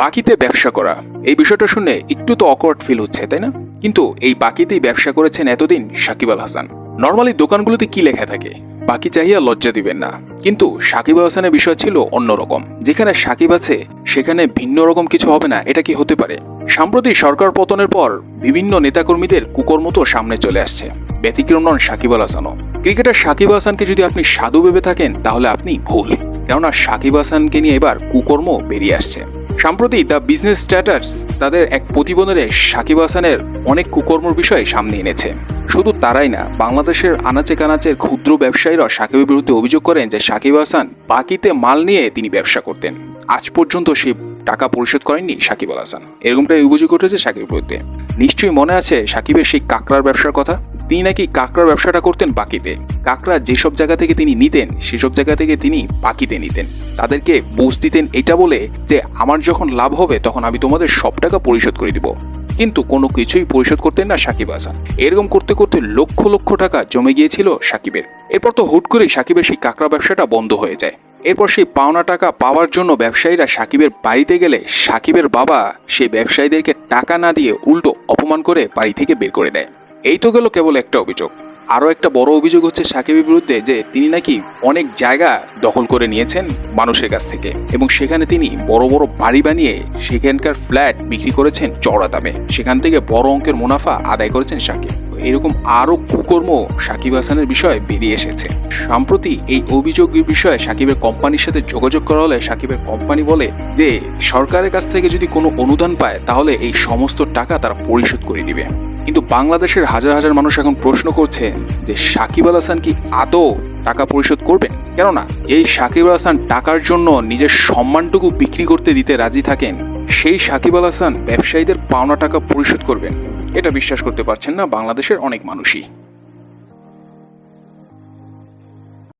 বাকিতে ব্যবসা করা। এই বিষয়টা শুনে একটু তো অকওয়ার্ড ফিল হচ্ছে, তাই না? কিন্তু এই বাকিতেই ব্যবসা করেছেন এতদিন সাকিব আল হাসান। নর্মালি দোকানগুলোতে কি লেখা থাকে? বাকি চাহিয়া লজ্জা দিবেন না। কিন্তু সাকিব আল হাসানের বিষয় ছিল অন্যরকম। যেখানে সাকিব আছে, সেখানে ভিন্ন রকম কিছু হবে না, এটা কি হতে পারে? সাম্প্রতিক সরকার পতনের পর বিভিন্ন নেতাকর্মীদের কুকর্ম মতো সামনে চলে আসছে। ব্যতিক্রম নন সাকিব আল হাসানও। ক্রিকেটার সাকিব হাসানকে যদি আপনি সাধু ভেবে থাকেন, তাহলে আপনি ভুল। কেননা সাকিব হাসানকে নিয়ে এবার কুকর্ম বেরিয়ে আসছে। সম্প্রতি দ্য বিজনেস স্ট্যাটাস তাদের এক প্রতিবেদনে সাকিব হাসানের অনেক কুকর্মর বিষয়ে সামনে এনেছে। শুধু তারাই না, বাংলাদেশের আনাচে কানাচের ক্ষুদ্র ব্যবসায়ীরা সাকিবের বিরুদ্ধে অভিযোগ করেন যে সাকিব হাসান বাকিতে মাল নিয়ে তিনি ব্যবসা করতেন। আজ পর্যন্ত সে টাকা পরিশোধ করেননি সাকিব আল হাসান। এরকমটাই অভিযোগ উঠেছে সাকিবের বিরুদ্ধে। নিশ্চয়ই মনে আছে সাকিবের সেই কাকড়ার ব্যবসার কথা? তিনি নাকি কাকড়ার ব্যবসাটা করতেন বাকিতে। কাকড়া যেসব জায়গা থেকে তিনি নিতেন, সেসব জায়গা থেকে তিনি বাকিতে নিতেন। তাদেরকে বুঝ দিতেন এটা বলে যে, আমার যখন লাভ হবে, তখন আমি তোমাদের সব টাকা পরিশোধ করে দিব। কিন্তু কোনো কিছুই পরিশোধ করতেন না সাকিব হাসান। এরকম করতে করতে লক্ষ লক্ষ টাকা জমে গিয়েছিল সাকিবের। এরপর তো হুট করেই সাকিবের সেই কাকড়া ব্যবসাটা বন্ধ হয়ে যায়। এরপর সেই পাওনা টাকা পাওয়ার জন্য ব্যবসায়ীরা সাকিবের বাড়িতে গেলে সাকিবের বাবা সেই ব্যবসায়ীদেরকে টাকা না দিয়ে উল্টো অপমান করে বাড়ি থেকে বের করে দেয়। এই তো গেল কেবল একটা অভিযোগ। আরও একটা বড় অভিযোগ হচ্ছে সাকিবের বিরুদ্ধে যে তিনি নাকি অনেক জায়গা দখল করে নিয়েছেন মানুষের কাছ থেকে। এবং সেখানে তিনি বড় বড় বাড়ি বানিয়ে সেখানকার ফ্ল্যাট বিক্রি করেছেন চড়া দামে। সেখান থেকে বড় অঙ্কের মুনাফা আদায় করেছেন সাকিব। এরকম আরও কুকর্ম সাকিব হাসানের বিষয়ে বেরিয়ে এসেছে। সম্প্রতি এই অভিযোগের বিষয়ে সাকিবের কোম্পানির সাথে যোগাযোগ করা হলে সাকিবের কোম্পানি বলে যে, সরকারের কাছ থেকে যদি কোনো অনুদান পায়, তাহলে এই সমস্ত টাকা তারা পরিশোধ করে দিবে। কিন্তু বাংলাদেশের হাজার হাজার মানুষ এখন প্রশ্ন করছে যে সাকিব আল হাসান কি আদৌ টাকা পরিশোধ করবেন? কেননা, যেই সাকিব আল হাসান টাকার জন্য নিজের সম্মানটুকু বিক্রি করতে দিতে রাজি থাকেন, সেই সাকিব আল হাসান ব্যবসায়ীদের পাওনা টাকা পরিশোধ করবেন। এটা বিশ্বাস করতে পারছেন না বাংলাদেশের অনেক মানুষই।